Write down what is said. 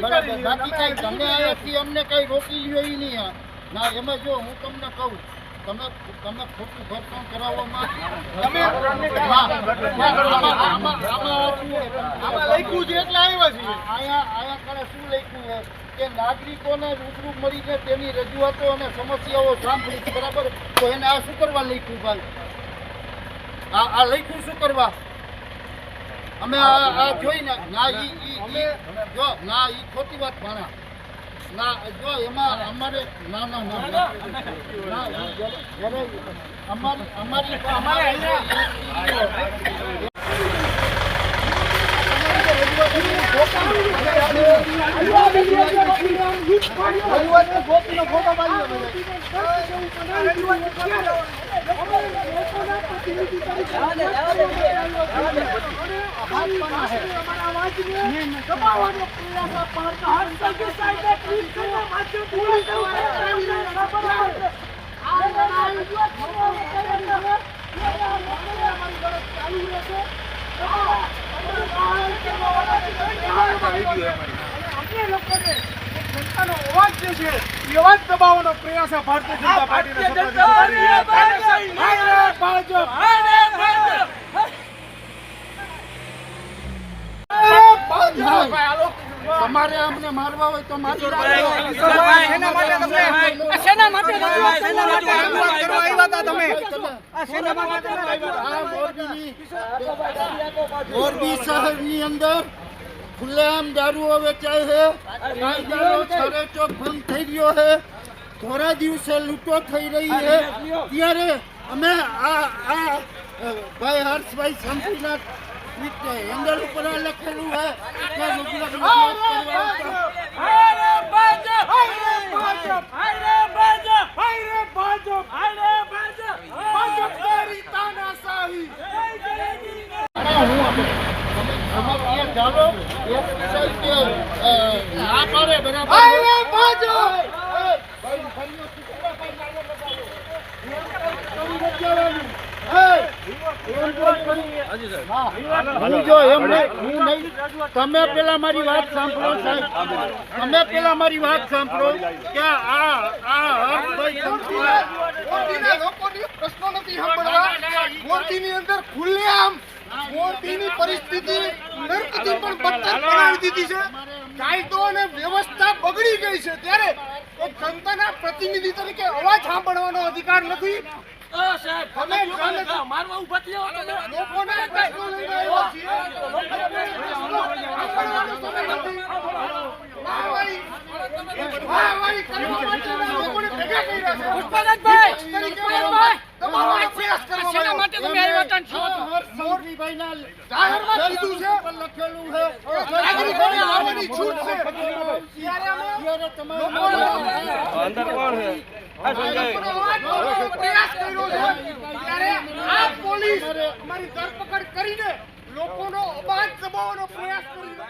લ્યો. બાકી કાંઈ તમે અહીંયાથી અમને કઈ રોકી લ્યો ઈ નહીં. ના એમાં જો હું તમને કહું તમે તમે ખોટું ઘરકામ કરાવવામાં તમે આમાં-? લખ્યું છે એટલે આવ્યા છીએ. આયા કણે શું લખ્યું છે કે નાગરિકોને રૂબરૂ મળીને તેની રજૂઆતો અને સમસ્યાઓ સાંભળી બરાબર તો એને આ શું કરવા લખ્યું ભાઈ આ આ લખ્યું શું કરવા અમે આ જોઈ જોઈને ના ઈ જો ના ઈ ખોટી વાત ભાણા ના જો એમાં અમારે ના ના ના. ના ના, અમારી અમારી અમારે રજૂઆતને ગોપીનો ફોટો પાડી દો. જનતાનો જે છે એ અવાજ દબાવવાનો પ્રયાસ આ ભારતીય જનતા પાર્ટીના સત્તાધીશો કરી રહ્યા છે. હાય રે ભાજપ! હાય ભાજપ! તમારે અમને મારવા હોય તો મારી મોરબી શહેરની અંદર ખુલ્લેઆમ દારૂઓ વેચાય છે. કાયદાનો છરેચોક ભંગ થઈ રહ્યો છે. થોડા દિવસે લૂંટો થઈ રહી છે. ત્યારે અમે આ આ ભાઈ હર્ષભાઈ શંકુના હેન્ડલ ઉપર લખેલું છે કે ગુજરાત રજૂઆત કરવા આવતા. ભાજપની તાનાશાહી. તમે ત્યાં ચાલો એક વિષય કે અ, ના પાડે બરાબર તમે પેલા મારી વાત સાંભળો સાહેબ તમે પેલા મારી વાત સાંભળો કે આ આ પ્રશ્નો નથી સાંભળવા. મોરબીની અંદર ખુલ્લેઆમ મોરબીની પરિસ્થિતિ નર્કથી પણ બદતર બનાવી દીધી છે. કાયદો અને વ્યવસ્થા બગડી ગઈ છે. ત્યારે એક જનતાના પ્રતિનિધિ તરીકે અવાજ સાંભળવાનો અધિકાર નથી. લોકોના પ્રશ્નો લઈને આવ્યા છીએ. વાહવાહી- વાહવાહી કરવા માટે લોકોને ભેગા કર્યા છે. તરીકે દબાવવાનો પ્રયાસ કરવામાં આવ્યો. આ હર્ષભાઈના જાહેરમાં કીધું છે પર લખેલું છે નાગરિકોને આવવાની છૂટ છે ત્યારે તમારે અવાજ કરવાનો પ્રયાસ કર્યો છે ત્યારે આ પોલીસ અમારી ધરપકડ કરીને લોકોનો અવાજ દબાવવાનો પ્રયાસ કરી છે.